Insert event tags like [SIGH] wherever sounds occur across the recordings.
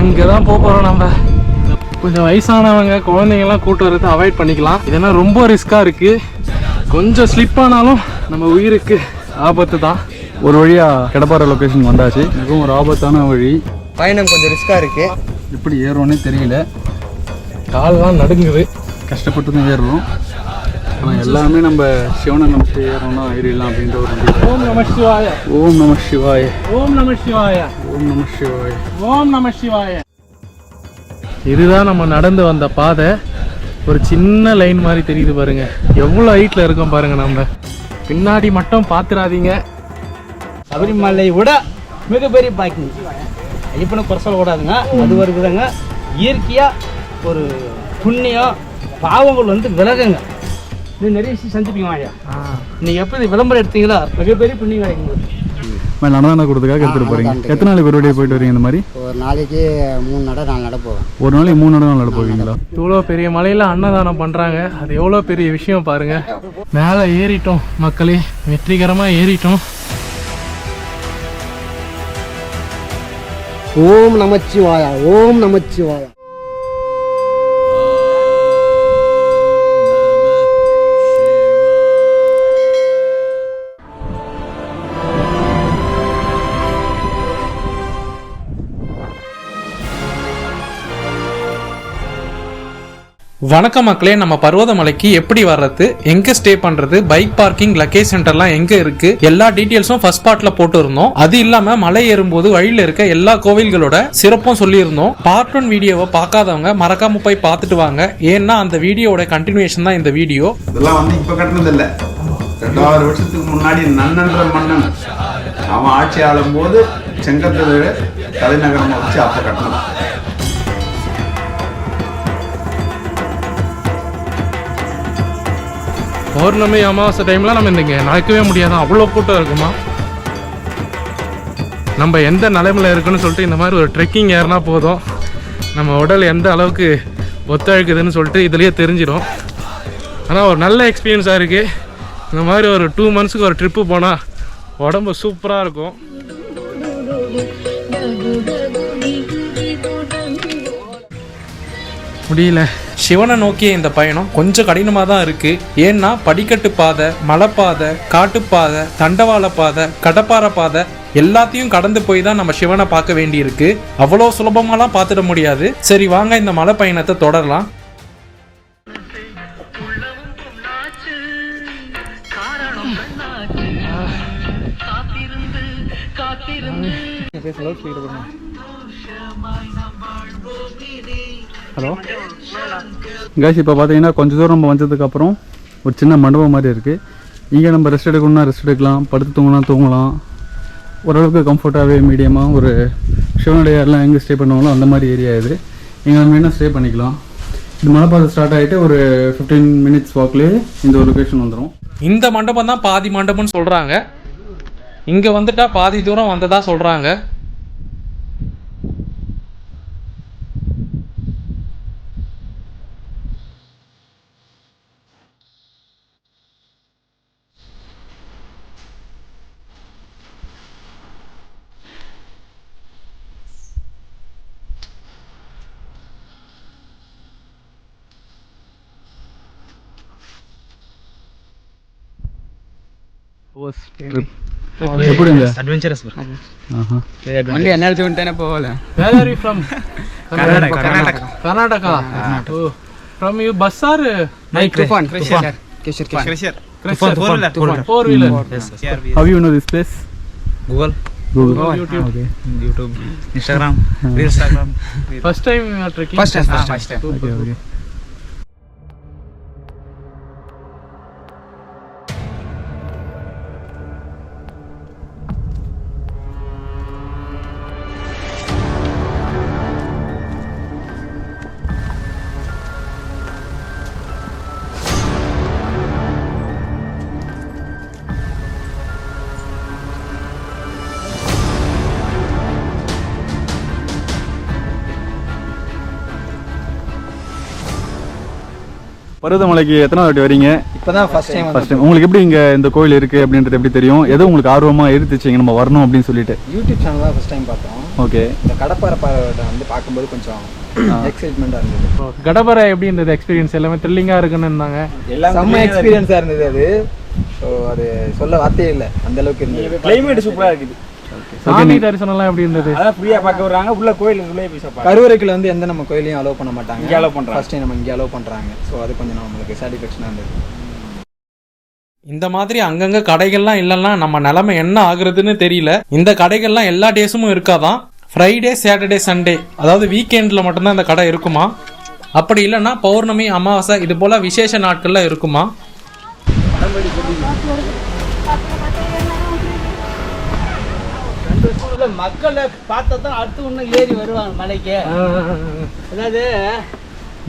அங்கே தான் போக போகிறோம் நம்ம. கொஞ்சம் வயசானவங்க குழந்தைங்கலாம் கூட்டு வரதை அவாய்ட் பண்ணிக்கலாம். இதெல்லாம் ரொம்ப ரிஸ்க்காக இருக்குது கொஞ்சம் ஸ்லிப் ஆனாலும் நம்ம உயிருக்கு ஆபத்து தான். ஒரு வழியாக கிடப்பாற லொக்கேஷன் வந்தாச்சு. மிகவும் ஒரு ஆபத்தான வழி. பயணம் கொஞ்சம் ரிஸ்க்காக இருக்கு. எப்படி ஏறுவோன்னே தெரியல. கால்லாம் நடுங்குது. கஷ்டப்பட்டு தான் ஏறுறோம் ஆனால் எல்லாமே நம்ம சிவனை நம்பிட்டு ஏறோம்னா ஏறிடலாம் அப்படின்ற ஒரு. ஓம் நம சிவாய. ஓம் நம சிவாய. ஓம் நம சிவாய. ஓம் நம சிவாய. ஓம் நம சிவாய. இதுதான் நம்ம நடந்து வந்த பாதை. ஒரு சின்ன லைன் மாதிரி தெரியுது பாருங்க. எவ்வளோ ஹைட்டில் இருக்கோம் பாருங்க நம்ம. பின்னாடி மட்டும் பார்த்துடாதீங்க சபரிமலை விட மிகப்பெரிய பாக்கிங் ஐயப்பனை குறை சொல்லக்கூடாதுங்க அது ஒரு விதங்க. இயற்கையாக ஒரு புண்ணியம் பாவங்கள் வந்து விலகுங்க. இது நிறைய விஷயம் செஞ்சுப்பீங்க ஐயா நீங்கள் எப்படி விளம்பரம் எடுத்தீங்களோ மிகப்பெரிய புண்ணியம் கிடைக்கும் மேலே அன்னதானம் கொடுத்துக்காக எடுத்துகிட்டு போகிறீங்க எத்தனை நாளைக்கு ஒரு வழியாக போயிட்டு வரீங்க இந்த மாதிரி? ஒரு நாளைக்கு மூணு நட நாலு நட போவேன். ஒரு நாளைக்கு மூணு இடம் நட போவீங்களா? இவ்வளோ பெரிய மலையில் அன்னதானம் பண்ணுறாங்க அது எவ்வளோ பெரிய விஷயம் பாருங்க. மேலே ஏறிட்டோம் மக்களே. வெற்றிகரமாக ஏறிட்டோம். ஓம் நமச்சிவாயா ஓம் நமச்சிவாயா. வணக்கம் மக்களே நம்ம பர்வதமலைக்கு எப்படி வர்றது எங்க ஸ்டே பண்றது பைக் பார்க்கிங் லக்கேஜ் சென்டர்லாம் எங்க இருக்கு எல்லா டீட்டெயில்ஸும் ஃபர்ஸ்ட் பார்ட்ல போட்டு இருந்தோம் அது இல்லாம மலை ஏறும்போது வழியில இருக்க எல்லா கோவில்களோட சிறப்பும் சொல்லியிருந்தோம். பார்ட் ஒன் வீடியோவை பார்க்காதவங்க மறக்காம போய் பார்த்துட்டு வாங்க. ஏன்னா அந்த வீடியோவோட கண்டினியூஷன் தான் இந்த வீடியோ இதெல்லாம் வந்து இப்ப கட்டினது இல்ல ரெண்டாயிரம் வருஷத்துக்கு முன்னாடி நன்னன்ற மன்னன் அவன் ஆட்சி ஆளும் போது செங்கத்தூர் தலைநகரமா வச்சு அப்ப கட்டணும் பௌர்ணமி அமாவாசை டைம்லாம் நம்ம இங்கே நடக்கவே முடியாது. அவ்வளோ கூட்டம் இருக்குமா? நம்ம எந்த நிலைமையில் இருக்குன்னு சொல்லிட்டு இந்த மாதிரி ஒரு ட்ரெக்கிங் ஏறினா போதும். நம்ம உடல் எந்த அளவுக்கு ஒத்துழைக்குதுன்னு சொல்லிட்டு இதுலேயே தெரிஞ்சிடும். ஆனால் ஒரு நல்ல எக்ஸ்பீரியன்ஸாக இருக்குது இந்த மாதிரி ஒரு டூ மந்த்ஸுக்கு ஒரு ட்ரிப்பு போனால் உடம்பு சூப்பராக இருக்கும். [LAUGHS] முடியல. சிவனை நோக்கிய இந்த பயணம் கொஞ்சம் கடினமாக தான் இருக்கு. ஏன்னா படிக்கட்டு பாதை மலைப்பாதை காட்டுப்பாதை தண்டவாள பாதை கடப்பாறை பாதை எல்லாத்தையும் கடந்து போய் தான் நம்ம சிவனை பார்க்க வேண்டியிருக்கு. அவ்வளோ சுலபமாலாம் பார்த்துட முடியாது. சரி வாங்க இந்த மலை பயணத்தை தொடரலாம். ஹலோ. கேஷ் இப்போ பார்த்தீங்கன்னா கொஞ்சம் தூரம் நம்ம வந்ததுக்கப்புறம் ஒரு சின்ன மண்டபம் மாதிரி இருக்குது இங்கே நம்ம ரெஸ்ட் எடுக்கணும்னா ரெஸ்ட் எடுக்கலாம். படுத்து தூங்கலாம் தூங்கலாம். ஓரளவுக்கு கம்ஃபர்ட்டாகவே மீடியமாக ஒரு சிவனுடைய எல்லாம் எங்கே ஸ்டே பண்ணுவாங்களோ அந்த மாதிரி ஏரியா இது. எங்கே நம்ம வேணால் ஸ்டே பண்ணிக்கலாம்? இது மலைப்பாதை ஸ்டார்ட் ஆகிட்டு ஒரு ஃபிஃப்டீன் மினிட்ஸ் வாக்லேயே இந்த ஒரு லொக்கேஷன் வந்துடும் இந்த மண்டபம் தான் பாதி மண்டபம்னு சொல்கிறாங்க இங்கே வந்துட்டால் பாதி தூரம் வந்ததாக சொல்கிறாங்க కోర్స్ ట్రిప్ ఎప్పుడు అడ్వెంచరస్ ఓన్లీ ఎనర్జీ ఉంటేనే పోవాలి where are you from Karnataka Karnataka Karnataka from you bus or bike Toofan cruiser cruiser cruiser cruiser four wheeler four wheeler how you know this place Google YouTube Instagram first time first time first time பருவதமலைக்கு எத்தனை வாட்டி வரீங்க? இப்போ தான் first time first time உங்களுக்கு எப்படி இங்கே இந்த கோயில் இருக்குது அப்படின்றது எப்படி தெரியும்? எது உங்களுக்கு ஆர்வமாக இருந்துச்சு இங்கே நம்ம வரணும் அப்படின்னு சொல்லிட்டு. யூடியூப் சேனல் தான் ஃபஸ்ட் டைம் பார்த்தோம். ஓகே இந்த கடப்பாறை பாறையோட வந்து பார்க்கும்போது கொஞ்சம் எக்ஸைட்மெண்ட்டாக இருந்தது. கடப்பரை எப்படி இருந்தது? எக்ஸ்பீரியன்ஸ் எல்லாமே த்ரில்லிங்காக இருக்குன்னு இருந்தாங்க. செம்ம எக்ஸ்பீரியன்ஸாக இருந்தது. அது. ஸோ அது சொல்ல வார்த்தையே இல்லை. அந்த அளவுக்கு இருந்தது. கிளைமேட் சூப்பரா இருக்குது. சாமி தரிசனம்லாம் எப்படி இருந்தது? அதான் ஃப்ரீயா பார்க்க வர்றாங்க உள்ள கோயிலுக்குள்ளே போய் சாப்பாடு. கருவறைக்குள்ள வந்து எந்த நம்ம கோயிலையும் அலோவ் பண்ண மாட்டாங்க. இங்க allow பண்றாங்க. ஃபர்ஸ்ட் டைம் நம்ம இங்கே அலோவ் பண்ணுறாங்க ஸோ அது கொஞ்சம் நம்மளுக்கு சாட்டிஸ்ஃபேக்ஷனாக இருந்தது. இந்த மாதிரி அங்கங்க கடைகள்லாம் இல்லைன்னா நம்ம நிலைமை என்ன ஆகுறதுன்னு தெரியல. இந்த கடைகள்லாம் எல்லா டேஸும் இருக்காதான். ஃப்ரைடே சாட்டர்டே சண்டே அதாவது வீக்கெண்டில் மட்டும்தான் இந்த கடை இருக்குமா? அப்படி இல்லைன்னா பௌர்ணமி அமாவாசை இது போல விசேஷ நாட்கள்ல இருக்குமா? இல்ல, மக்களை பார்த்தா தான் அடுத்து இன்னும் ஏறி வருவாங்க மலைக்கு. அதாவது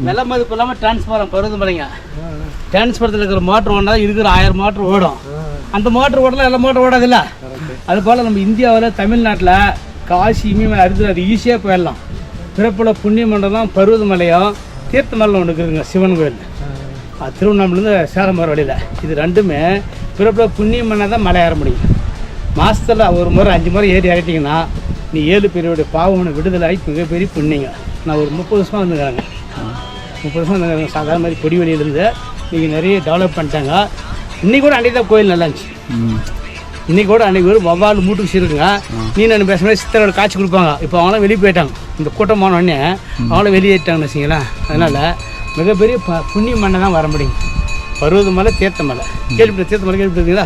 விலை மதிப்பு இல்லாமல் டிரான்ஸ்பாரம் பருவதமலைங்க டிரான்ஸ்பாரத்தில் இருக்கிற மோட்டர் ஓடினா இருக்கிற ஆயிரம் மோட்டர் ஓடும். அந்த மோட்டர் ஓடலாம் எல்லா மோட்டர் ஓடாதுல்ல? அது போல் நம்ம இந்தியாவில் தமிழ்நாட்டில் காசி இமயமலை அரிது அது ஈஸியாக போயிடலாம். பிறப்புல புண்ணிய மண்டலம் பருவதமலையும் தீர்த்தமலை ஒன்று இருக்குதுங்க சிவன் கோயில். அது திருவண்ணாமலேருந்து சேலம் போகிற வழியில். இது ரெண்டுமே பிறப்புல புண்ணியம் பண்ணால் தான் மலை ஏற முடியும். மாதத்தில் ஒரு முறை அஞ்சு முறை ஏறி இறட்டிங்கன்னா நீ ஏழு பேருடைய பாவம்னு விடுதலாகி மிகப்பெரிய புண்ணிங்க. நான் ஒரு முப்பது வருஷமாக வந்துக்கிறேங்க முப்பது வருஷம் வந்துக்கிறேங்க சாதாரண மாதிரி கொடி வழியிலேருந்து நீங்கள் நிறைய டெவலப் பண்ணிட்டாங்க. இன்னைக்கு கூட அன்றைக்கி தான் கோயில் நல்லா இருந்துச்சு. இன்னைக்கு கூட அன்றைக்கி ஒரு வவ்வால் மூட்டுக்கு சிறுக்குங்க நீ நான் பேசுகிற சித்தரோட காட்சி கொடுப்பாங்க. இப்போ அவங்களாம் வெளியே போயிட்டாங்க. இந்த கூட்டம் போன உடனே அவங்களும் வெளியேட்டாங்கன்னு வச்சிங்களேன் அதனால் மிகப்பெரிய ப புண்ணிய மண்ணை தான் வர முடியும். பருவதமலை தீர்த்தமலை கேள்விப்பட்ட தீர்த்தமலை கேள்விப்பட்டீங்களா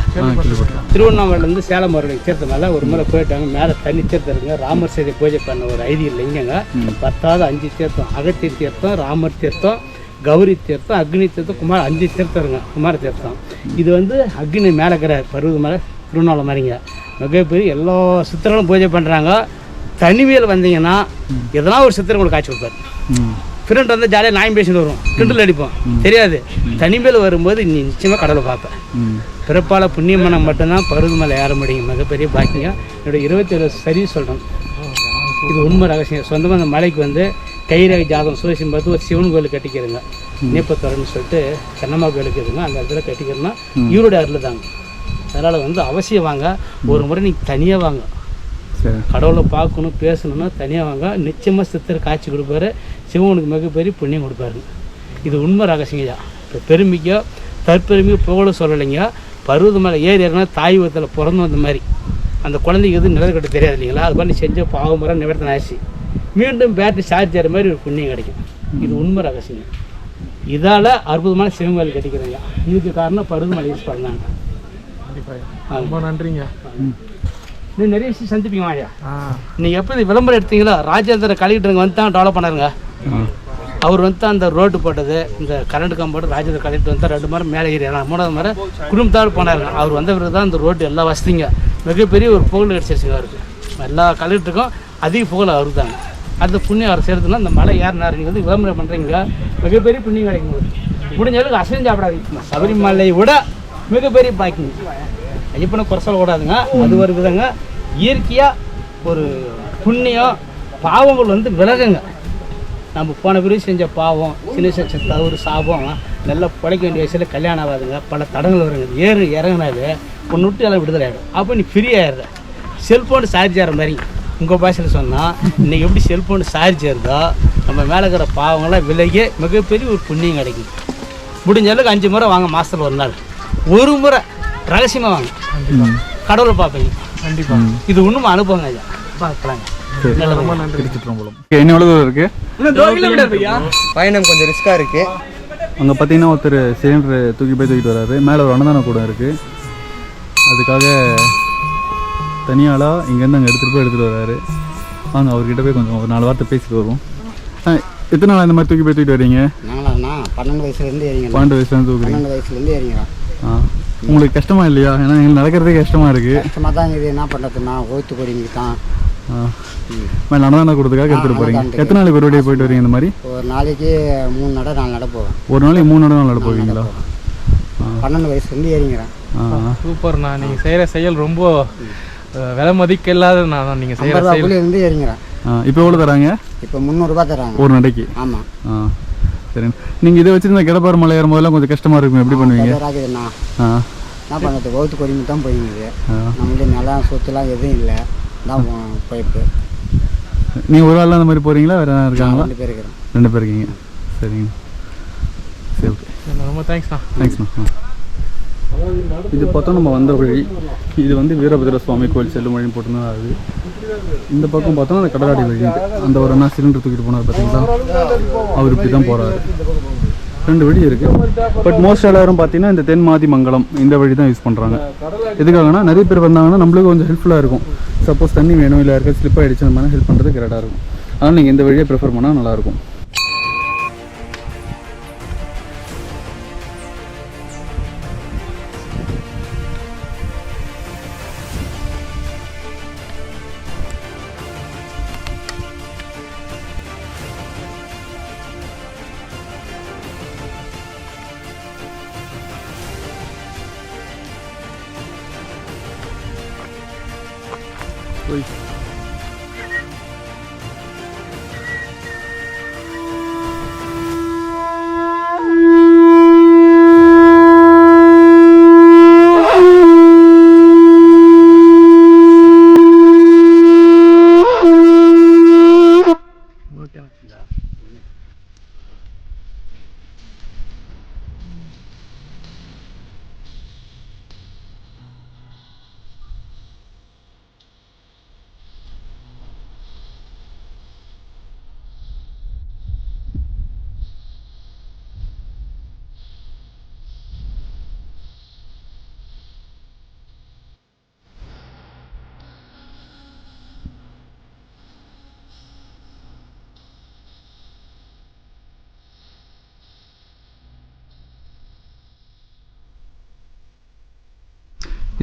திருவண்ணாமலையிலேருந்து சேலம் வரைக்கும் தீர்த்தமலை ஒரு முறை போயிட்டாங்க. மேலே தண்ணி தீர்த்தம் இருக்குங்க ராமர் செய்தி பூஜை பண்ண ஒரு ஐதீகம் இல்லைங்க பத்தாவது அஞ்சு தீர்த்தம் அகத்திய தீர்த்தம் ராமர் தீர்த்தம் கௌரி தீர்த்தம் அக்னி தீர்த்தம் குமார் அஞ்சு தீர்த்தம் இருங்க குமார தீர்த்தம். இது வந்து அக்னி மேலே இருக்கிற பருவதமலை திருவண்ணாமலை மாதிரிங்க. மிகப்பெரிய எல்லா சித்தர்களும் பூஜை பண்ணுறாங்க தனிமையில் வந்தீங்கன்னா எதனா ஒரு சித்தர் உங்களுக்கு காட்சி கொடுப்பாரு. ஃப்ரெண்ட் வந்து ஜாலியாக நாயம் பேசிட்டு வரும் கிண்டல் அடிப்போம். தெரியாது. தனிமையில் வரும்போது நீ நிச்சயமாக கடவுளை பார்ப்பேன். பிறப்பால் புண்ணியமனம் மட்டும்தான் பருவமலை ஏற முடியும். மிகப்பெரிய பாக்கிங்க என்னோட இருபத்தேழு சரி சொல்கிறேன் இது உண்மை ரகசியம். சொந்தமாக அந்த மலைக்கு வந்து கைரேகை ஜாதகம் சுரேஷன் பார்த்து ஒரு சிவன் கோயில் கட்டிக்கிறங்க. நேப்பத்தரன்னு சொல்லிட்டு கண்ணம்மா கோயிலுக்கு இருக்குங்க அந்த இடத்துல கட்டிக்கிறோம்னா ஈரோடு அருள் தாங்க. அதனால் வந்து அவசியம் வாங்க. ஒரு முறை நீங்கள் தனியாக வாங்க. கடவுளை பார்க்கணும் பேசணும்னா தனியாக வாங்க. நிச்சயமாக சித்தர் காட்சி கொடுப்பாரு. சிவனுக்கு மிகப்பெரிய புண்ணியம் கொடுப்பாரு. இது உண்மை ரகசியங்கய்யா இப்போ பெருமைக்கோ தற்பெருமையோ புகழ சொல்லலைங்க பருவதமலை ஏறி இறங்கினா தாய் வத்தில் பிறந்து வந்த மாதிரி. அந்த குழந்தைக்கு எதுவும் நிலக்கட்ட தெரியாது இல்லைங்களா? அது மாதிரி செஞ்ச பாவமுறை நிவர்த்தனை ஆச்சு மீண்டும் பேட்டரி சார்ஜ் ஆகிற மாதிரி ஒரு புண்ணியம் கிடைக்கும். இது உண்மை ரகசியம். இதால் அற்புதமான சிவன் கோயில் கட்டிக்கிறேங்க இதுக்கு காரணம் பருவமலை யூஸ் பண்ணாங்க. ரொம்ப நன்றிங்க. இன்னும் நிறைய விஷயம் சந்திப்பீங்க ஐயா நீங்கள் எப்போ இந்த விளம்பரம் எடுத்தீங்களோ ராஜேந்திர கலெக்டருங்க வந்து தான் டெவலப் பண்ணாருங்க. அவர் வந்து அந்த ரோடு போட்டது இந்த கரண்ட் கம்போடு ராஜேந்திர கலெக்டர் வந்து ரெண்டு மரம் மேலே ஏறி மூணாவது மரம் குடும்பத்தோடு போனாருங்க. அவர் வந்த பிறகு தான் அந்த ரோடு எல்லா வசதிங்க. மிகப்பெரிய ஒரு புகழ் கிடச்சிருச்சுங்க அவருக்கு எல்லா கலெக்டருக்கும் அதிக புகழ் அவர் தாங்க அடுத்த புண்ணியம் அவர் சேர்த்துனா இந்த மலை ஏறினார். நீங்கள் வந்து விளம்பரம் பண்ணுறீங்க மிகப்பெரிய புண்ணியம் கிடைக்கும் முடிஞ்ச அளவுக்கு அசைஞ்சு சாப்பிடாதீங்க. சபரிமலை விட மிகப்பெரிய பாக்கிங் ஐயப்பனை குறை சொல்லக்கூடாதுங்க அது ஒரு விதங்க. இயற்கையாக ஒரு புண்ணியம் பாவங்கள் வந்து விலகுங்க. நம்ம போன பிறகு செஞ்ச பாவம் சின்ன சின்ன தவறு சாபம் நல்லா பிழைக்க வேண்டிய வயசில் கல்யாணம் ஆகாதுங்க. பல தடங்கள் வருங்க. ஏறு இறங்கினாவே ஒன்று விட்டு எல்லாம் விடுதலை ஆகிடும் அப்போ நீ ஃப்ரீ ஆயிடுற செல்ஃபோன் சார்ஜ் ஆகிற மாதிரி உங்கள் பாஷையில் சொன்னால் இன்றைக்கி எப்படி செல்ஃபோன் சார்ஜ் ஏறுதோ நம்ம மேலே இருக்கிற பாவங்களாம் விலகி மிகப்பெரிய ஒரு புண்ணியம் கிடைக்கும். முடிஞ்ச அளவுக்கு அஞ்சு முறை வாங்க மாதத்தில் ஒரு நாள். ஒரு முறை ரகசியமாக வாங்க. கடவுளை பார்ப்பீங்க. கண்டிப்பாக இது ஒன்றும் அனுபவங்க ஐயா? பார்க்கலாங்க. எவ்வளோ தூரம் இருக்குது பயணம் கொஞ்சம் ரிஸ்க்காக இருக்குது அங்கே பார்த்தீங்கன்னா ஒருத்தர் சிலிண்டர் தூக்கி போய் தூக்கிட்டு வராரு. மேலே ஒரு அன்னதான கூடம் இருக்குது அதுக்காக தனியாளாக இங்கேருந்து அங்கே எடுத்துகிட்டு போய் எடுத்துகிட்டு வராரு. வாங்க அவர்கிட்ட போய் கொஞ்சம் ஒரு நாலு வார்த்தை பேசிட்டு வருவோம். எத்தனை நாள் இந்த மாதிரி தூக்கி போய் தூக்கிட்டு வரீங்க? பன்னெண்டு வயசுலேருந்து ஏறிங்க பன்னெண்டு வயசுலேருந்து தூக்குறீங்க. பன்னெண்டு வயசுலேருந்து ஆ உங்களுக்கு கஷ்டமா இல்லையா? ஏன்னா எங்களுக்கு நடக்கிறதே கஷ்டமாக இருக்குது கஷ்டமாக தான் இது என்ன பண்ணுறதுன்னா ஓய்த்து கொடிங்க தான். அன்னதான கூடத்துக்காக எடுத்துகிட்டு போகிறீங்க. எத்தனை நாளைக்கு ஒரு வாட்டியா போயிட்டு வரீங்க இந்த மாதிரி? ஒரு நாளைக்கு மூணு நட நாலு நட போவேன். ஒரு நாளைக்கு மூணு நாள் நட போவீங்களா? பன்னெண்டு வயசுலேருந்து ஏறிங்கிறேன். சூப்பர்ண்ணா நீங்கள் செய்கிற செயல் ரொம்ப விலை மதிக்க இல்லாதண்ணா நீங்கள் செய்கிற செயல். கூலியிலேருந்து ஏறிங்கிறேன். இப்போ எவ்வளோ தராங்க? இப்போ முந்நூறுரூபா தராங்க. ஒரு நடைக்கு? ஆமாம் ஆ சரிங்க நீங்கள் இதை வச்சு இந்த கிடப்பாறு மலை ஏறும் போதெல்லாம் கொஞ்சம் கஷ்டமாக இருக்கும். எப்படி பண்ணுவீங்க? ஆ. என்ன பண்ணுறது? வகுத்து கொடிமை தான் போயிங்குது. ஆ. நம்மளே நிலம் சொத்துலாம் எதுவும் இல்லை. தான் போயிட்டு நீங்கள் ஒரு ஆள் அந்த மாதிரி போகிறீங்களா வேறு யாரும் இருக்காங்களா? ரெண்டு பேர் இருக்கிறோம். ரெண்டு பேர் இருக்கீங்க. சரிங்க. சரி ஓகே ரொம்ப தேங்க்ஸ்ண்ணா தேங்க்ஸ்ண்ணா இது பார்த்தோம் நம்ம வந்த வழி. இது வந்து வீரபத்ர சுவாமி கோயில் செல்லும் வழி போட்டுருந்தா அது. இந்த பக்கம் பார்த்தோம்னா அந்த கடலாடி வழி. அந்த ஒரு அண்ணா சிலிண்டர் தூக்கிட்டு போனார் பார்த்தீங்களா? அவர் இப்படி தான் போகிறாரு ரெண்டு வழி இருக்கு. பட் மோஸ்ட் எல்லாரும் பார்த்தீங்கன்னா இந்த தென்மாதி மங்கலம் இந்த வழி தான் யூஸ் பண்ணுறாங்க எதுக்காகனா நிறைய பேர் வந்தாங்கன்னா நம்மளுக்கு கொஞ்சம் ஹெல்ப்ஃபுல்லாக இருக்கும். சப்போஸ் தண்ணி வேணும் இல்லை யாருக்காவது ஸ்லிப் ஆகிடுச்சு அந்த மாதிரி ஹெல்ப் பண்ணுறது கரெக்டாக இருக்கும். அதனால் நீங்கள் இந்த வழியை ப்ரிஃபர் பண்ணால் நல்லாயிருக்கும்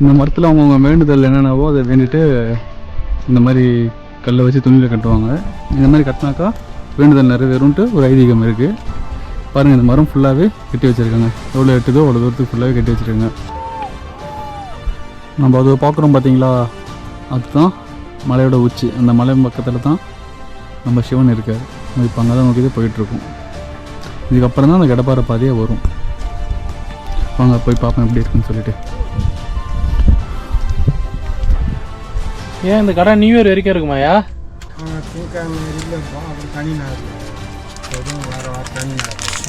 இந்த மரத்தில் அவங்கவுங்க வேண்டுதல் என்னென்னவோ அதை வேண்டிட்டு இந்த மாதிரி கல்லை வச்சு துணியில் கட்டுவாங்க. இந்த மாதிரி கட்டினாக்கா வேண்டுதல் நிறைவேறும்ட்டு ஒரு ஐதீகம் இருக்குது பாருங்கள் இந்த மரம் ஃபுல்லாகவே கட்டி வச்சுருக்காங்க. எவ்வளோ எட்டுதோ அவ்வளோ தூரத்துக்கு ஃபுல்லாகவே கட்டி வச்சுருக்காங்க. நம்ம அதை பார்க்குறோம் பார்த்தீங்களா அதுதான் மலையோட உச்சி. அந்த மலை பக்கத்தில் தான் நம்ம சிவன் இருக்கார். இப்போ அங்கே தான் நோக்கி போயிட்டுருக்கோம். இதுக்கப்புறம் தான் அந்த கடப்பாறை பாதையே வரும். வாங்க போய் பார்ப்போம் எப்படி இருக்குன்னு சொல்லிட்டு. ஏன் இந்த கடை நியூ இயர் வரைக்கும் இருக்குமாயா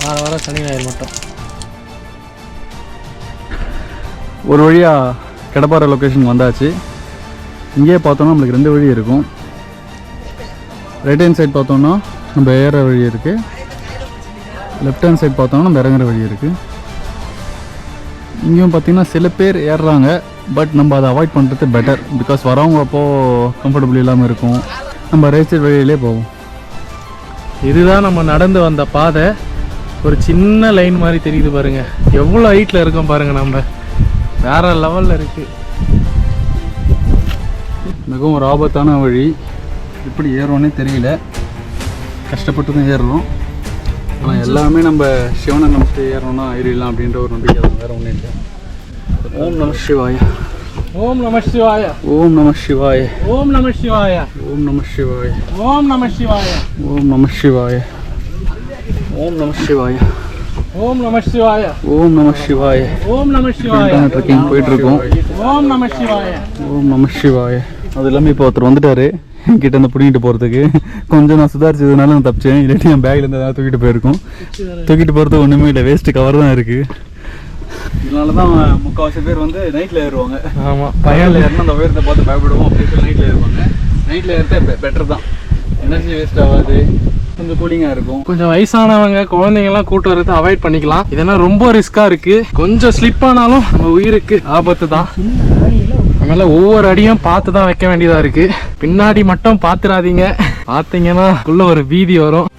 வார வாரம் சனி ஞாயிறு. மட்டும். ஒரு வழியாக கடப்பாறை லொக்கேஷன் வந்தாச்சு. இங்கேயே பார்த்தோன்னா நம்மளுக்கு ரெண்டு வழி இருக்கும். ரைட் ஹேண்ட் சைடு பார்த்தோன்னா நம்ம ஏற வழி இருக்குது லெஃப்ட் ஹேண்ட் சைடு பார்த்தோன்னா நம்ம இறங்குற வழி இருக்குது இங்கேயும் பார்த்தீங்கன்னா சில பேர் ஏறுறாங்க பட் நம்ம அதை அவாய்ட் பண்ணுறது பெட்டர் பிகாஸ் வரவங்க அப்போது கம்ஃபர்டபுள் இல்லாமல் இருக்கும். நம்ம ரைட் வழியிலே போவோம். இதுதான் நம்ம நடந்து வந்த பாதை. ஒரு சின்ன லைன் மாதிரி தெரியுது பாருங்கள் எவ்வளோ ஹைட்டில் இருக்கோம் பாருங்கள் நம்ம. வேறு லெவலில் இருக்குது மிகவும் ஒரு ஆபத்தான வழி. எப்படி ஏறுவோன்னே தெரியல. கஷ்டப்பட்டு தான் ஏறுறோம். ஆனால் எல்லாமே நம்ம சிவனை நம்பிட்டு ஏறணும்னா ஏறிடலாம் அப்படின்ற ஒரு நம்பிக்கை தான் வேறு ஒன்றும் இல்லை ஓம் நம சிவாய ஓம் நம சிவாய ஓம் நம சிவாய ஓம் நம சிவாய ஓம் நம சிவாய ஓம் நம சிவாய ஓம் நம சிவாய ஓம் நம சிவாய ஓம் நம சிவாய ஓம் நம சிவாய ஓம் நம சிவாய ட்ரெக்கிங் போயிட்டு இருக்கோம் ஓம் நம சிவாய ஓம் நம சிவாய அது எல்லாமே இப்போ ஒருத்தர் வந்துட்டாரு என்கிட்ட இருந்து பிடிங்கிட்டு போகிறதுக்கு கொஞ்சம் நான் சுதாரிச்சதுனால நான் தப்பிச்சேன். இல்லாட்டி என் பேக்ல இருந்து ஏதாவது தூக்கிட்டு போயிருக்கோம். தூக்கிட்டு போகிறது ஒன்றுமே இல்லை. வேஸ்ட்டு கவர் தான் இருக்குது இதனால தான் முக்கால்வாசி பேர் வந்து நைட்டில் ஏறுவாங்க ஆமாம் பகலில் ஏறினா அந்த உயரத்தை பார்த்து பயப்படுவோம். அப்படின்னு சொல்லி நைட்டில் ஏறுவாங்க நைட்டில் ஏறிட்டா பெட்டர் தான் எனர்ஜி வேஸ்ட் ஆகாது. கொஞ்சம் கூலிங்காக இருக்கும். கொஞ்சம் வயசானவங்க குழந்தைங்கலாம் கூட்டு வரதை அவாய்ட் பண்ணிக்கலாம். இதெல்லாம் ரொம்ப ரிஸ்கா இருக்கு. கொஞ்சம் ஸ்லிப் ஆனாலும் நம்ம உயிருக்கு ஆபத்து தான் அதனால ஒவ்வொரு அடியும் பார்த்து தான் வைக்க வேண்டியதா இருக்கு. பின்னாடி மட்டும் பாத்துறாதீங்க பார்த்தீங்கன்னா உள்ள ஒரு பீதி வரும்.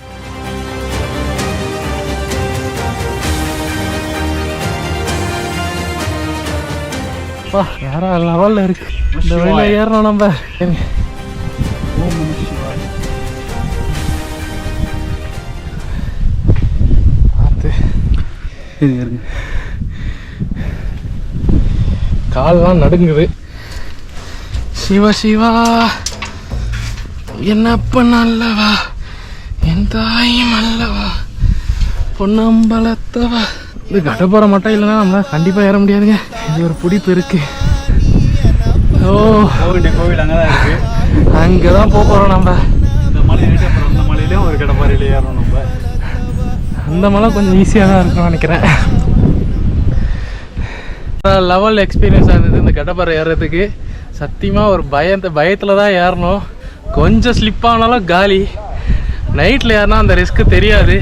அப்பா, வேற லெவல்ல இருக்கு. இந்த வழியில ஏறணும் நம்ம. பார்த்து. இது கால்லாம் நடுங்குது. சிவா சிவா. என்னப்ப நல்லவா? என் தாயும் அல்லவா? பொன்னம்பலத்தவா? இந்த கடப்பாறை மட்டும் இல்லைன்னா நம்மளால கண்டிப்பாக ஏற முடியாதுங்க. இது ஒரு பிடிப்பு இருக்கு ஓ. கோவில் அங்கே தான் இருக்குது அங்கே தான் போக போகிறோம் நம்ம. இந்த மலை அப்புறம் அந்த மலையிலையும் ஒரு கடப்பாறையில் ஏறணும் நம்ம. அந்த மலை கொஞ்சம் ஈஸியாக தான் இருக்கும்னு நினைக்கிறேன். லெவல் எக்ஸ்பீரியன்ஸாக இருந்தது இந்த கடப்பாறை ஏறுறதுக்கு. சத்தியமாக ஒரு பயந்த பயத்தில் தான் ஏறணும். கொஞ்சம் ஸ்லிப் ஆனாலும் காலி. நைட்டில் ஏறினா அந்த ரிஸ்க்கு தெரியாது.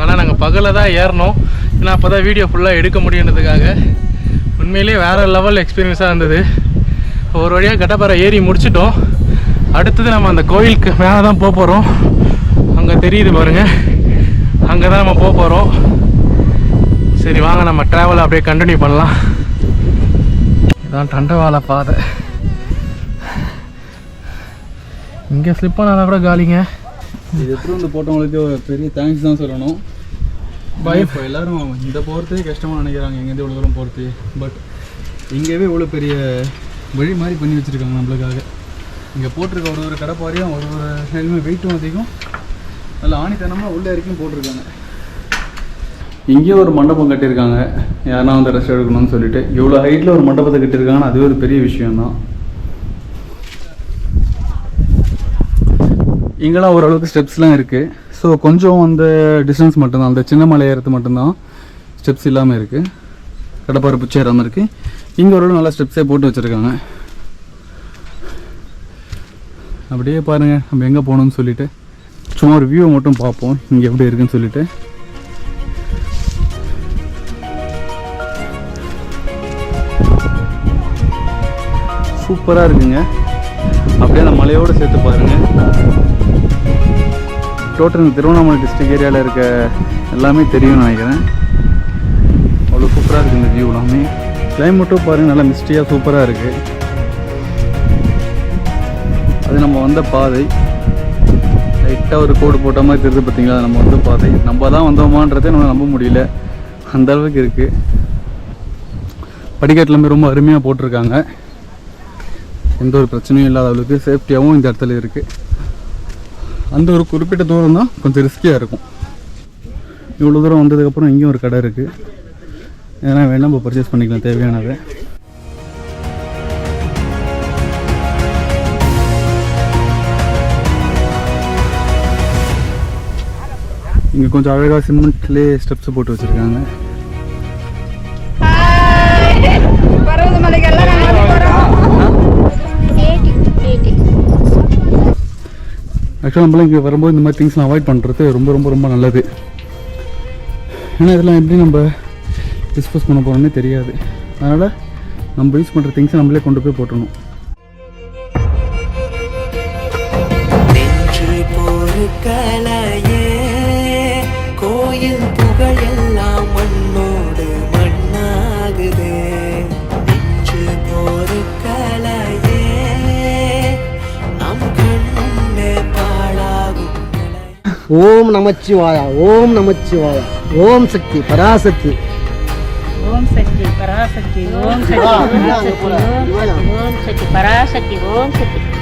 ஆனால் நாங்கள் பகலில் தான் ஏறினோம் ஏன்னா அப்போ தான் வீடியோ ஃபுல்லாக எடுக்க முடியுன்றதுக்காக உண்மையிலேயே வேறு லெவல் எக்ஸ்பீரியன்ஸாக இருந்தது. ஒரு வழியாக கடப்பாறை ஏறி முடிச்சிட்டோம். அடுத்தது நம்ம அந்த கோயிலுக்கு மேலே தான் போக போகிறோம் அங்கே தெரியுது பாருங்கள் அங்கே தான் நம்ம போக போகிறோம் சரி வாங்க நம்ம ட்ராவல் அப்படியே கண்டினியூ பண்ணலாம். இதான் தண்டவாள பாதை. இங்கே ஸ்லிப் பண்ணாதான் கூட காலிங்க. இது எப்படி வந்து போட்டவங்களுக்கு ஒரு பெரிய தேங்க்ஸ் தான் சொல்லணும். பயம் இப்போ எல்லாரும் இந்த போகிறதே கஷ்டமாக நினைக்கிறாங்க எங்கேருந்து இவ்வளோ தூரம் போகிறது பட் இங்கேவே இவ்வளோ பெரிய வழி மாதிரி பண்ணி வச்சுருக்காங்க நம்மளுக்காக. இங்கே போட்டிருக்க ஒரு ஒரு கடைப்பாரியும் ஒரு ஒரு சைடுமே வெயிட்டும் அதிகம். நல்ல ஆணித்தனமாக உள்ள வரைக்கும் போட்டிருக்காங்க. இங்கேயும் ஒரு மண்டபம் கட்டியிருக்காங்க. யாருன்னா வந்து ரெஸ்ட் எடுக்கணும்னு சொல்லிட்டு. இவ்வளோ ஹைட்டில் ஒரு மண்டபத்தை கட்டியிருக்காங்கன்னா அதுவே ஒரு பெரிய விஷயம்தான். இங்கெல்லாம் ஓரளவுக்கு ஸ்டெப்ஸ்லாம் இருக்குது ஸோ கொஞ்சம் அந்த டிஸ்டன்ஸ் மட்டும்தான். அந்த சின்ன மலை ஏறது மட்டும்தான் ஸ்டெப்ஸ் இல்லாமல் இருக்குது கடப்பாறை ஏறாமல் இருக்குது இங்கே ஓரளவு நல்லா ஸ்டெப்ஸே போட்டு வச்சுருக்காங்க. அப்படியே பாருங்கள் நம்ம எங்கே போகணும்னு சொல்லிட்டு. சும்மா ஒரு வியூவை மட்டும் பார்ப்போம் இங்கே எப்படி இருக்குன்னு சொல்லிட்டு. சூப்பராக இருக்குங்க. அப்படியே அந்த மலையோடு சேர்த்து பாருங்கள் டோட்டல் திருவண்ணாமலை டிஸ்ட்ரிக்ட் ஏரியாவில் இருக்க எல்லாமே தெரியும்னு நினைக்கிறேன். அவ்வளோ சூப்பராக இருக்குது இந்த வியூ எல்லாமே. கிளைமேட்டும் பாருங்கள் நல்லா மிஸ்டியாக சூப்பராக இருக்குது அது நம்ம வந்த பாதை. லைட்டாக ஒரு கோடு போட்ட மாதிரி தெரியுது பார்த்தீங்களா நம்ம வந்த பாதை. நம்ம தான் வந்தோமான்றதே நம்ம நம்ப முடியல. அந்த அளவுக்கு இருக்குது படிக்கட்டுலாமே ரொம்ப அருமையாக போட்டிருக்காங்க. எந்த ஒரு பிரச்சனையும் இல்லாத அளவுக்கு சேஃப்டியாகவும் இந்த இடத்துல இருக்குது அந்த ஒரு குறிப்பிட்ட தூரம் தான் கொஞ்சம் ரிஸ்கியாக இருக்கும். இவ்வளோ தூரம் வந்ததுக்கப்புறம் இங்கேயும் ஒரு கடை இருக்குது எதனா வேணால் நம்ம பர்ச்சேஸ் பண்ணிக்கலாம் தேவையானதை. இங்கே கொஞ்சம் அழகாக சிமெண்ட்லேயே ஸ்டெப்ஸ் போட்டு வச்சுருக்காங்க. ஆக்சுவலாக நம்மளாம் இங்கே வரும்போது இந்த மாதிரி திங்ஸ்லாம் அவாய்ட் பண்ணுறது ரொம்ப ரொம்ப ரொம்ப நல்லது. ஏன்னா இதெல்லாம் எப்படி நம்ம டிஸ்போஸ் பண்ண போகிறோன்னே தெரியாது. அதனால் நம்ம யூஸ் பண்ணுற திங்ஸை நம்மளே கொண்டு போய் போட்டணும் கோயில் புகழெல்லாம் ஓம் நமச்சிவாயா ஓம் நமச்சிவாயா ஓம் சக்தி பராசக்தி. ஓம் சக்தி பராசக்தி ஓம் சக்தி ஓம் சக்தி பராசக்தி ஓம் சக்தி.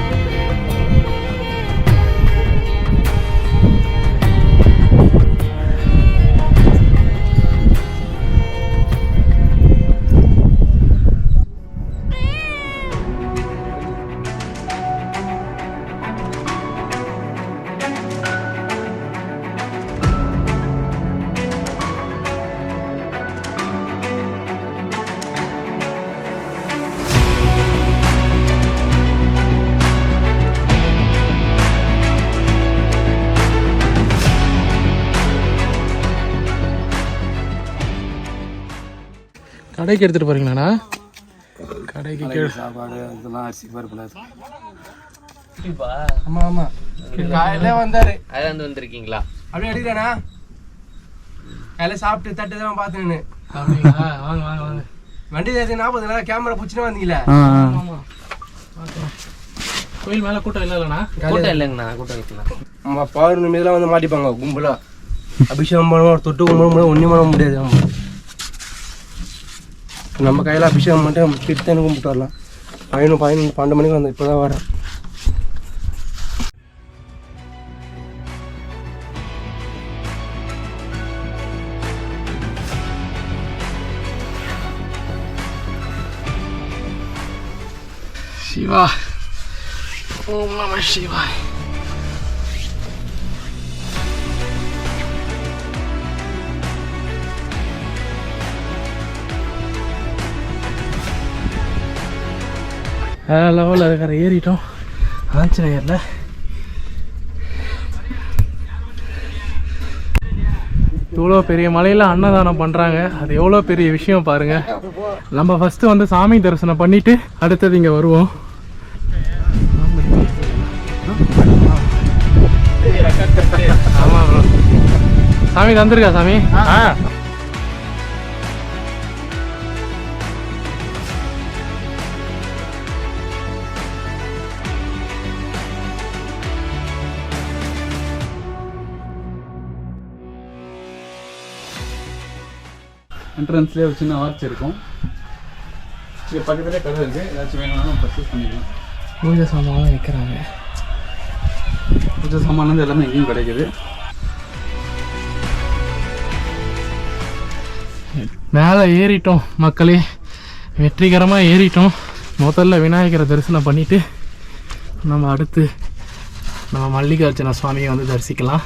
கடைக்கு எடுத்துகிட்டு போகிறீங்களாண்ணா கடைக்கு கீழே சாப்பாடு இதெல்லாம் அரிசி பருப்புல ஆமாம் ஆமாம் காலையில வந்தார். அதான் வந்திருக்கீங்களா? அப்படியே எடுக்கிறானா காலையில் சாப்பிட்டு தட்டு தான் அப்படிங்களா? வாங்க வாங்க வாங்க. வண்டி தேதி நாற்பது நாள் கேமரா பிடிச்சினே வந்தீங்களே கோயில் மேலே கூட்டம் இல்லை இல்லைண்ணா? கூட்டம் இல்லைங்கண்ணா கூட்டம் இல்லைங்கண்ணா. நம்ம பௌர்ணமி மீதெல்லாம் வந்து மாட்டிப்பாங்க கும்பலா. அபிஷேகம் பண்ணுவோம் தொட்டு கும்பிட முடியாது ஒன்றும் பண்ண முடியாது நம்ம நம்ம கையில் அபிஷேகம் பண்ணிட்டு நம்ம பித்தனை கும்பிட்டு வரலாம். பதினொன்று பதினொன்று பன்னெண்டு மணிக்கு வந்து இப்போ தான் வரேன் சிவா. ஓம் நம சிவாய். லெவலில் இருக்கிற ஏறிட்டோம். ஆஞ்சநேயரில். இவ்வளோ பெரிய மலையில் அன்னதானம் பண்ணுறாங்க அது எவ்வளோ பெரிய விஷயம் பாருங்கள் நம்ம ஃபஸ்ட்டு வந்து சாமி தரிசனம் பண்ணிவிட்டு அடுத்தது இங்கே வருவோம். ஆமாம் bro. சாமி தந்திருக்கா சாமி? ஆ. என்ட்ரன்ஸ்லேயே ஒரு சின்ன ஆர்ச் இருக்கும். இது பக்கத்துலேயே கடை இருக்குது ஏதாச்சும் வேணும்னாலும் பர்ச்சேஸ் பண்ணிக்கலாம். பூஜை சாமான் வைக்கிறாங்க. பூஜை சாமான் எல்லாமே இங்கேயும் கிடைக்குது. மேலே ஏறிட்டோம் மக்களே. வெற்றிகரமாக ஏறிட்டோம். முதல்ல விநாயகரை தரிசனம் பண்ணிட்டு நம்ம அடுத்து நம்ம மல்லிகார்ஜுன சுவாமியை வந்து தரிசிக்கலாம்.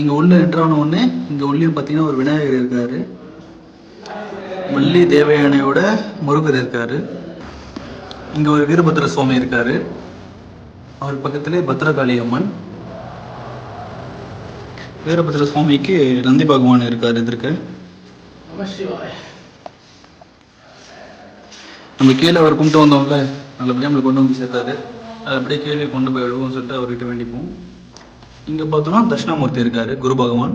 இங்கே உள்ள என்ட்ரான உடனே இங்கே உள்ளேயும் பார்த்தீங்கன்னா ஒரு விநாயகர் இருக்காரு. வள்ளி தேவயானையோட முருகர் இருக்காரு. இங்கே ஒரு வீரபத்ர சுவாமி இருக்காரு. அவர் பக்கத்திலே பத்ரகாளி அம்மன். வீரபத்ர சுவாமிக்கு நந்தி பகவான் இருக்காரு எதிர்க்க. நம்ம கீழே அவர் கும்பிட்டு வந்தோம்ல நல்லபடியாக நம்மளை கொண்டு வந்து சேர்த்தாரு. அது அப்படியே கீழே கொண்டு போய் விழுவோம்னு சொல்லிட்டு அவர்கிட்ட வேண்டிப்போம். இங்க பார்த்தோம்னா தட்சிணாமூர்த்தி இருக்காரு குரு பகவான்.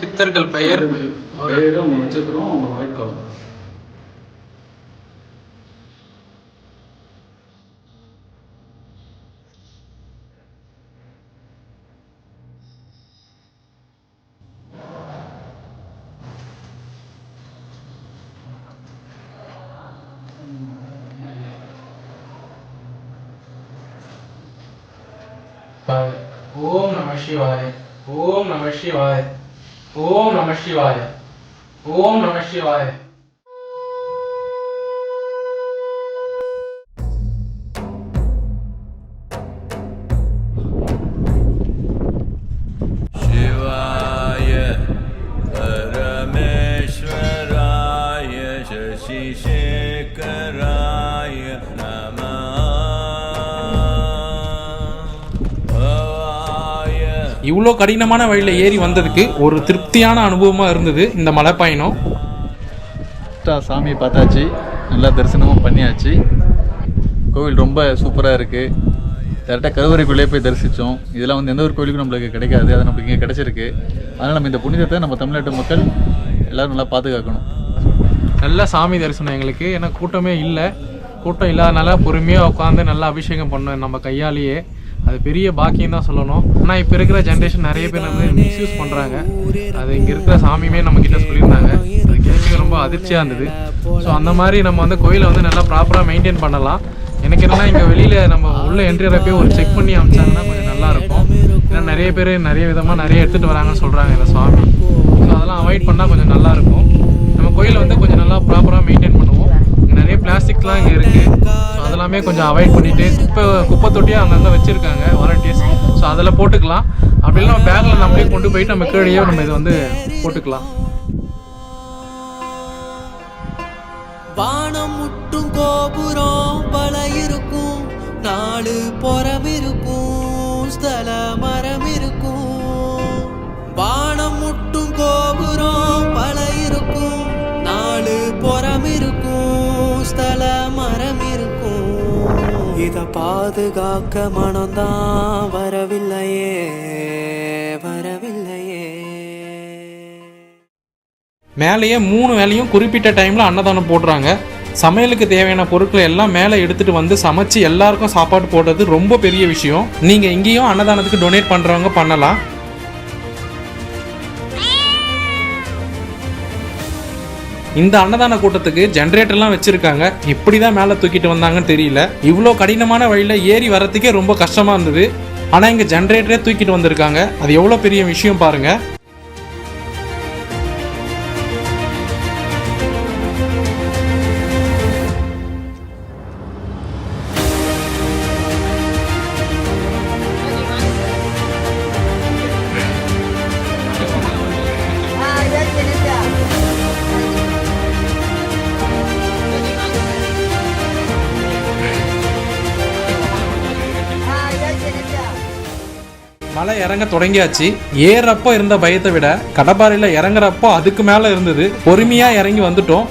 சித்தர்கள் பெயர் பெயரும் நட்சத்திரம் அவங்க வாய்க்காலம் நம சிவாய ஓம் நம சிவாய இவ்வளோ கடினமான வழியில் ஏறி வந்ததுக்கு ஒரு திரு திருப்தியான அனுபவமாக இருந்தது இந்த மலை பயணம் சாமியை பார்த்தாச்சு. நல்லா தரிசனமும் பண்ணியாச்சு. கோவில் ரொம்ப சூப்பராக இருக்குது கரெக்டாக கருவறைக்குள்ளே போய் தரிசித்தோம் இதெல்லாம் வந்து எந்த ஒரு கோயிலுக்கும் நம்மளுக்கு கிடைக்காது. அது நம்மளுக்கு இங்கே கிடைச்சிருக்கு. அதனால் நம்ம இந்த புனிதத்தை நம்ம தமிழ்நாட்டு மக்கள் எல்லோரும் நல்லா பாதுகாக்கணும். நல்ல சாமி தரிசனம் எங்களுக்கு. ஏன்னா கூட்டமே இல்லை. கூட்டம் இல்லாதனால பொறுமையாக உட்காந்து நல்லா அபிஷேகம் பண்ணோம். நம்ம கையாலேயே. அது பெரிய பாக்கியம் தான் சொல்லணும். ஆனால் இப்போ இருக்கிற ஜென்ரேஷன் நிறைய பேர் வந்து மிஸ்யூஸ் பண்ணுறாங்க அது இங்கே இருக்கிற சாமியுமே நம்ம கிட்ட சொல்லியிருந்தாங்க. அது கேட்க ரொம்ப அதிர்ச்சியாக இருந்தது. ஸோ அந்த மாதிரி நம்ம வந்து கோயிலை வந்து நல்லா ப்ராப்பராக மெயின்டைன் பண்ணலாம். எனக்கு என்னன்னா இங்கே வெளியில் நம்ம உள்ள என்ட்ரி போய் ஒரு செக் பண்ணி அமைச்சாங்கன்னா கொஞ்சம் நல்லா இருக்கும். ஏன்னா நிறைய பேர் நிறைய விதமாக நிறைய எடுத்துகிட்டு வராங்கன்னு சொல்கிறாங்க இந்த சாமி. ஸோ அதெல்லாம் அவாய்ட் பண்ணால் கொஞ்சம் நல்லாயிருக்கும் நம்ம கோயிலை வந்து கொஞ்சம் நல்லா ப்ராப்பராக மெயின்டைன் பண்ணுவோம். நிறைய பிளாஸ்டிக்லாம் இங்கே இருக்குது ஸோ அதெல்லாமே கொஞ்சம் அவாய்ட் பண்ணிவிட்டு குப்பை குப்பை தொட்டியாக அங்கங்கே வச்சுருக்காங்க வாலண்டியர்ஸ் ஸோ அதில் போட்டுக்கலாம். அப்படி இல்லை நம்ம பேக்கில் நம்மளே கொண்டு போயிட்டு நம்ம கீழேயே நம்ம இதை வந்து போட்டுக்கலாம். வானம் முட்டும் கோபுரம் பல இருக்கும். நாலு புறம் இருக்கும் ஸ்தல மரம் தல மரம் இருக்கும் இத பாதுகாக்க மனம்தான் வரவில்லையே வரவில்லையே. மேலேயே மூணு வேலையும் குறிப்பிட்ட டைமில் அன்னதானம் போடுறாங்க. சமையலுக்கு தேவையான பொருட்களை எல்லாம் மேலே எடுத்துகிட்டு வந்து சமைச்சு எல்லாருக்கும் சாப்பாடு போடுறது ரொம்ப பெரிய விஷயம். நீங்கள் இங்கேயும் அன்னதானத்துக்கு டொனேட் பண்ணுறவங்க பண்ணலாம். இந்த அன்னதான கூட்டத்துக்கு ஜென்ரேட்டர்லாம் வச்சிருக்காங்க. எப்படி தான் மேலே தூக்கிட்டு வந்தாங்கன்னு தெரியல. இவ்வளோ கடினமான வழியில் ஏறி வரத்துக்கே ரொம்ப கஷ்டமாக இருந்தது. ஆனால் இங்கே ஜென்ரேட்டரே தூக்கிட்டு வந்திருக்காங்க. அது எவ்வளோ பெரிய விஷயம் பாருங்கள் இறங்க தொடங்கியாச்சு. ஏறப்போ இருந்த பயத்தை விட கடப்பாறையில் இறங்குறப்போ அதுக்கு மேலே இருந்தது. பொறுமையாக இறங்கி வந்துட்டோம்.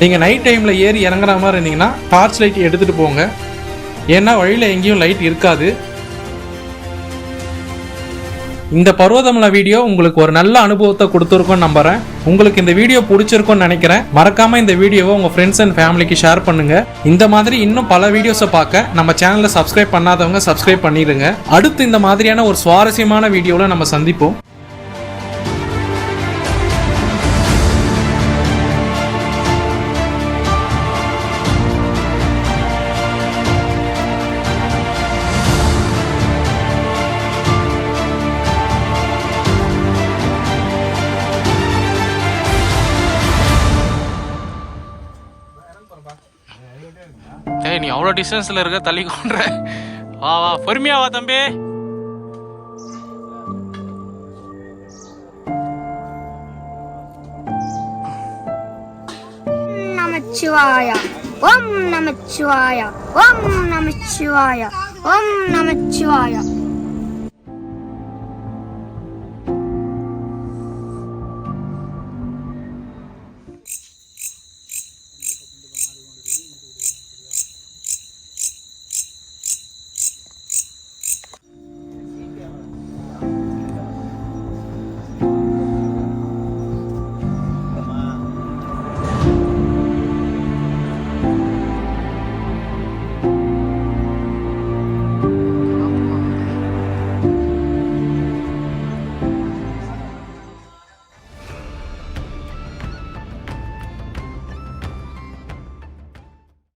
நீங்கள் நைட் டைமில் ஏறி இறங்குற மாதிரி இருந்தீங்கன்னா டார்ச் லைட் எடுத்துகிட்டு போங்க. ஏன்னா வழியில் எங்கேயும் லைட் இருக்காது. இந்த பர்வதமலை வீடியோ உங்களுக்கு ஒரு நல்ல அனுபவத்தை கொடுத்துருக்கோன்னு நம்புறேன். உங்களுக்கு இந்த வீடியோ பிடிச்சிருக்கும்னு நினைக்கிறேன். மறக்காம இந்த வீடியோவை உங்க ஃப்ரெண்ட்ஸ் அண்ட் ஃபேமிலிக்கு ஷேர் பண்ணுங்க. இந்த மாதிரி இன்னும் பல வீடியோஸை பார்க்க நம்ம சேனலை சப்ஸ்கிரைப் பண்ணாதவங்க சப்ஸ்கிரைப் பண்ணிடுங்க அடுத்து இந்த மாதிரியான ஒரு சுவாரஸ்யமான வீடியோவில் நம்ம சந்திப்போம். டிஸ்டன்ஸில் இருக்க தள்ளி கொண்டுற வா வா பொறுமையா வா தம்பி. நமச்சிவாயா. ஓம் நமச்சிவாயா. ஓம் நமச்சிவாயா. ஓம் நமச்சிவாயா.